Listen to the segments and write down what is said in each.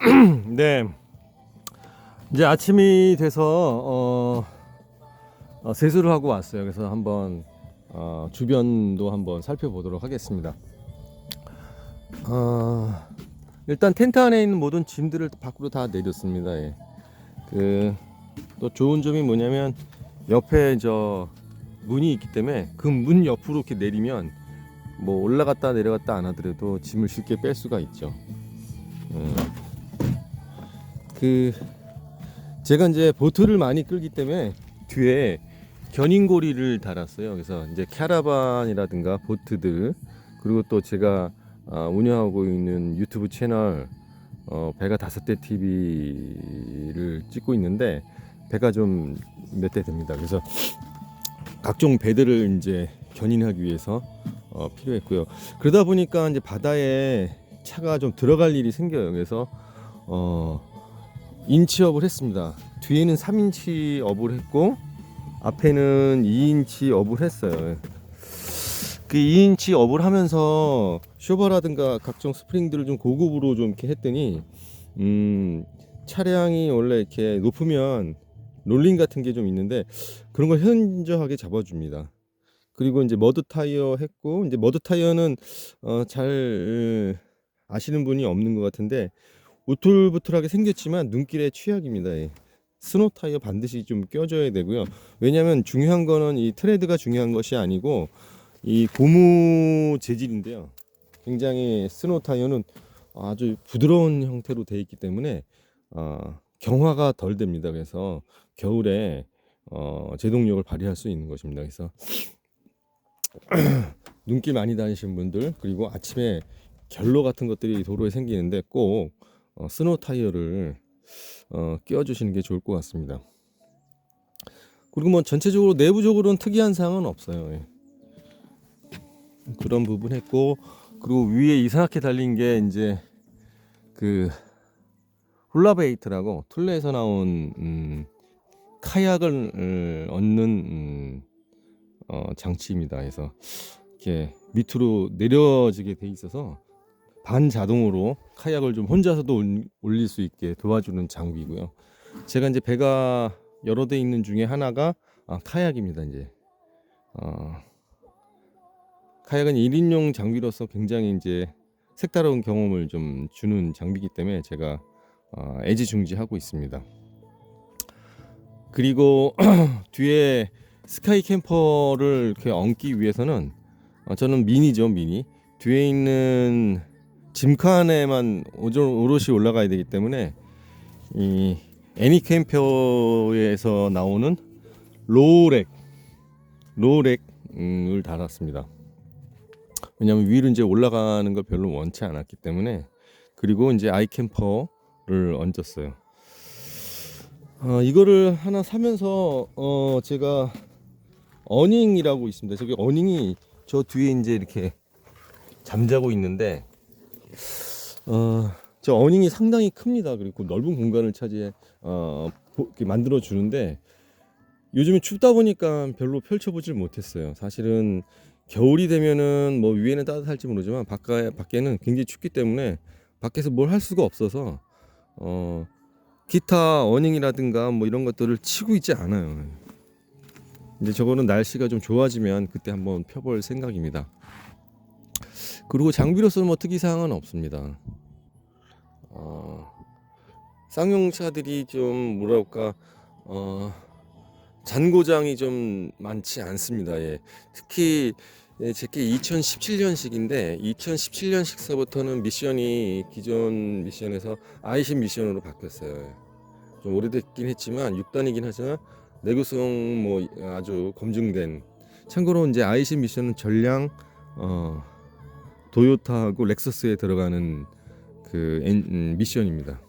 네. 이제 아침이 돼서 어, 어, 세수를 하고 왔어요. 그래서 한번 어, 주변도 한번 살펴보도록 하겠습니다. 어, 일단 텐트 안에 있는 모든 짐들을 밖으로 다 내렸습니다. 예. 그또 좋은 점이 뭐냐면 옆에 저 문이 있기 때문에 그 문 옆으로 이렇게 내리면 뭐 올라갔다 내려갔다 안 하더라도 짐을 쉽게 뺄 수가 있죠. 음. 그 제가 이제 보트를 많이 끌기 때문에 뒤에 견인고리를 달았어요. 그래서 이제 캐러반이라든가 보트들 그리고 또 제가 아, 운영하고 있는 유튜브 채널 어, 배가 다섯 대 TV를 찍고 있는데 배가 좀 몇 대 됩니다. 그래서 각종 배들을 이제 견인하기 위해서 어, 필요했고요. 그러다 보니까 이제 바다에 차가 좀 들어갈 일이 생겨요. 그래서 어, 인치업을 했습니다. 뒤에는 3인치 업을 했고 앞에는 2인치 업을 했어요. 그 2인치 업을 하면서 쇼버라든가 각종 스프링들을 좀 고급으로 좀 이렇게 했더니 음, 차량이 원래 이렇게 높으면 롤링 같은 게 좀 있는데 그런 걸 현저하게 잡아줍니다. 그리고 이제 머드 타이어 했고 이제 머드 타이어는 어, 잘 아시는 분이 없는 것 같은데 우툴부툴하게 생겼지만 눈길에 취약입니다. 예. 스노 타이어 반드시 좀 껴줘야 되고요. 왜냐하면 중요한 거는 이 트레드가 중요한 것이 아니고 이 고무 재질인데요. 굉장히 스노 타이어는 아주 부드러운 형태로 되어 있기 때문에 어, 경화가 덜 됩니다. 그래서 겨울에 어, 제동력을 발휘할 수 있는 것입니다. 그래서 눈길 많이 다니시는 분들 그리고 아침에 결로 같은 것들이 도로에 생기는데 꼭 어, 스노 타이어를 어, 끼워주시는 게 좋을 것 같습니다. 그리고 뭐 전체적으로 내부적으로는 특이한 사항은 없어요. 예. 그런 부분 했고 그리고 위에 이상하게 달린 게 이제 그 훌라베이트라고 툴레에서 나온 음, 카약을 음, 얻는 음, 어, 장치입니다. 그래서 이렇게 밑으로 내려지게 돼 있어서 반자동으로 카약을 좀 혼자서도 올- 올릴 수 있게 도와주는 장비고요. 제가 이제 배가 여러 대 있는 중에 하나가 아, 카약입니다. 이제 어, 카약은 1인용 장비로서 굉장히 이제 색다른 경험을 좀 주는 장비이기 때문에 제가 어, 애지중지하고 있습니다. 그리고 뒤에 스카이 캠퍼를 이렇게 얹기 위해서는 어, 저는 미니죠 미니 뒤에 있는 짐칸에만 오롯이 올라가야 되기 때문에 이 애니 캠퍼에서 나오는 로우렉 로우렉을 달았습니다. 왜냐하면 위로 이제 올라가는 걸 별로 원치 않았기 때문에 그리고 이제 아이 캠퍼를 얹었어요. 어, 이거를 하나 사면서 어, 제가 어닝이라고 있습니다. 저기 어닝이 저 뒤에 이제 이렇게 잠자고 있는데 어, 저 어닝이 상당히 큽니다. 그리고 넓은 공간을 차지해 어, 만들어 주는데 요즘에 춥다 보니까 별로 펼쳐보질 못했어요. 사실은 겨울이 되면은 뭐 위에는 따뜻할지 모르지만 밖에 밖에는 굉장히 춥기 때문에 밖에서 뭘 할 수가 없어서 어, 기타 어닝이라든가 뭐 이런 것들을 치고 있지 않아요. 이제 저거는 날씨가 좀 좋아지면 그때 한번 펴볼 생각입니다. 그리고 장비로서는 뭐 특이 사항은 없습니다. 어, 쌍용차들이 좀 뭐랄까 어, 잔고장이 좀 많지 않습니다. 예. 특히 예, 제게 2017년식인데 2017년식서부터는 미션이 기존 미션에서 아이신 미션으로 바뀌었어요. 좀 오래됐긴 했지만 6단이긴 하지만 내구성 뭐 아주 검증된 참고로 이제 아이신 미션은 전량 어, 도요타하고 렉서스에 들어가는 그 엔- 음, 미션입니다.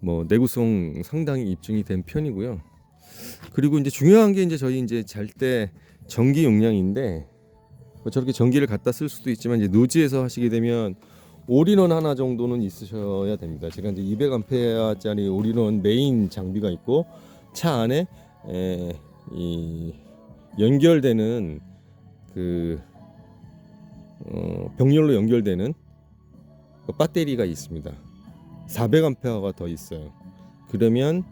뭐 내구성 상당히 입증이 된 편이고요. 그리고 이제 중요한 게 이제 저희 이제 잘 때 전기 용량인데 뭐 저렇게 전기를 갖다 쓸 수도 있지만 이제 노지에서 하시게 되면 올인원 하나 정도는 있으셔야 됩니다. 제가 이제 200암페어짜리 올인원 메인 장비가 있고 차 안에 에, 이 연결되는 그 어, 병렬로 연결되는 그 배터리가 있습니다. 400A가 더 있어요. 그러면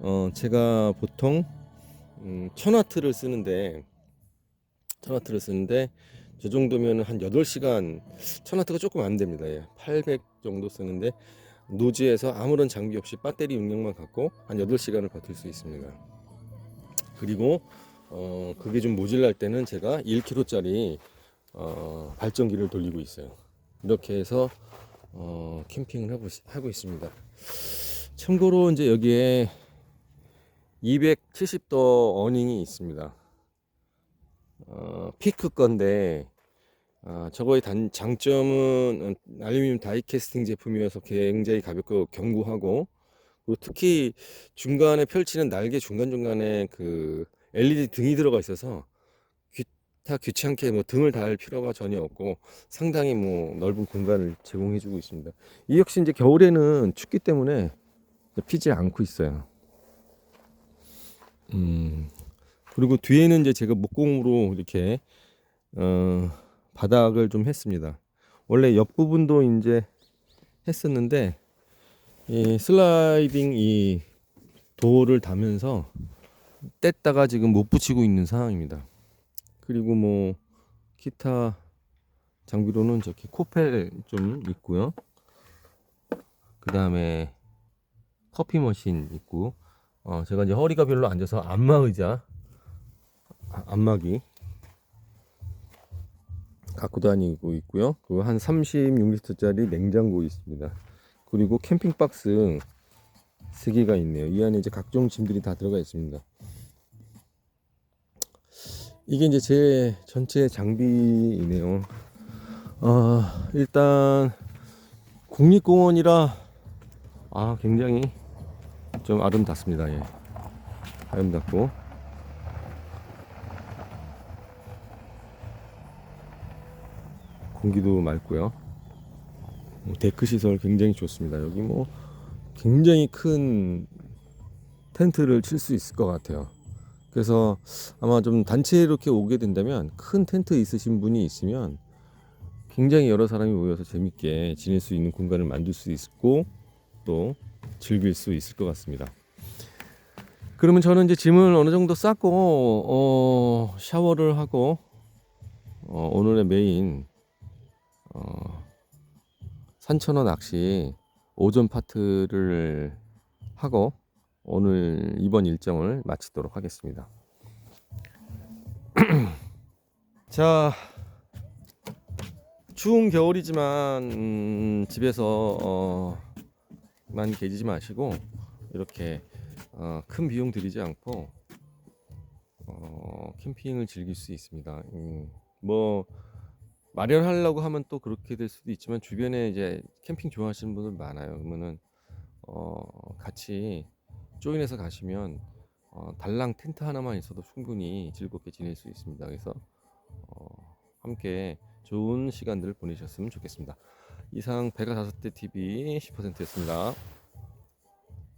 어 제가 보통 음, 1000와트를 쓰는데 1000와트를 쓰는데 저 정도면 한 8시간 1000와트가 조금 안 됩니다. 예. 800 정도 쓰는데 노지에서 아무런 장비 없이 배터리 용량만 갖고 한 8시간을 버틸 수 있습니다. 그리고 어 그게 좀 모질랄 때는 제가 1kg짜리 어 발전기를 돌리고 있어요. 이렇게 해서 어 캠핑을 하고, 있- 하고 있습니다. 참고로 이제 여기에 270도 어닝이 있습니다. 어, 피크 건데 아, 저거의 단 장점은 어, 알루미늄 다이캐스팅 제품이어서 굉장히 가볍고 견고하고 그리고 특히 중간에 펼치는 날개 중간 중간에 그 LED 등이 들어가 있어서 기타 귀찮게 뭐 등을 달 필요가 전혀 없고 상당히 뭐 넓은 공간을 제공해주고 있습니다. 이 역시 이제 겨울에는 춥기 때문에 피지 않고 있어요. 음 그리고 뒤에는 이제 제가 목공으로 이렇게 어 바닥을 좀 했습니다. 원래 옆 부분도 이제 했었는데 이 슬라이딩 이 도어를 다면서 뗐다가 지금 못 붙이고 있는 상황입니다. 그리고 뭐 기타 장비로는 저기 코펠 좀 있고요. 그 다음에 커피 머신 있고 어 제가 이제 허리가 별로 안 좋아서 안마 의자 아, 안마기 갖고 다니고 있고요. 그리고 한 36리터짜리 냉장고 있습니다. 그리고 캠핑 박스 세 개가 있네요. 이 안에 이제 각종 짐들이 다 들어가 있습니다. 이게 이제 제 전체 장비이네요. 아, 일단 국립공원이라 아, 굉장히 좀 아름답습니다. 예. 아름답고 공기도 맑고요. 뭐 데크 시설 굉장히 좋습니다. 여기 뭐 굉장히 큰 텐트를 칠 수 있을 것 같아요. 그래서 아마 좀 단체 이렇게 오게 된다면 큰 텐트 있으신 분이 있으면 굉장히 여러 사람이 모여서 재밌게 지낼 수 있는 공간을 만들 수 있고 또 즐길 수 있을 것 같습니다. 그러면 저는 이제 짐을 어느 정도 쌌고 어, 샤워를 하고 어, 오늘의 메인 어, 산천어 낚시 오전 파트를 하고 오늘 이번 일정을 마치도록 하겠습니다. 자, 추운 겨울이지만 음, 집에서 어, 만 계시지 마시고 이렇게 어, 큰 비용 들이지 않고 어, 캠핑을 즐길 수 있습니다. 음, 뭐 마련하려고 하면 또 그렇게 될 수도 있지만 주변에 이제 캠핑 좋아하시는 분들 많아요. 그러면은 어, 같이 조인해서 가시면 어, 달랑 텐트 하나만 있어도 충분히 즐겁게 지낼 수 있습니다. 그래서 어, 함께 좋은 시간들을 보내셨으면 좋겠습니다. 이상 배가 다섯 대 TV 10%였습니다.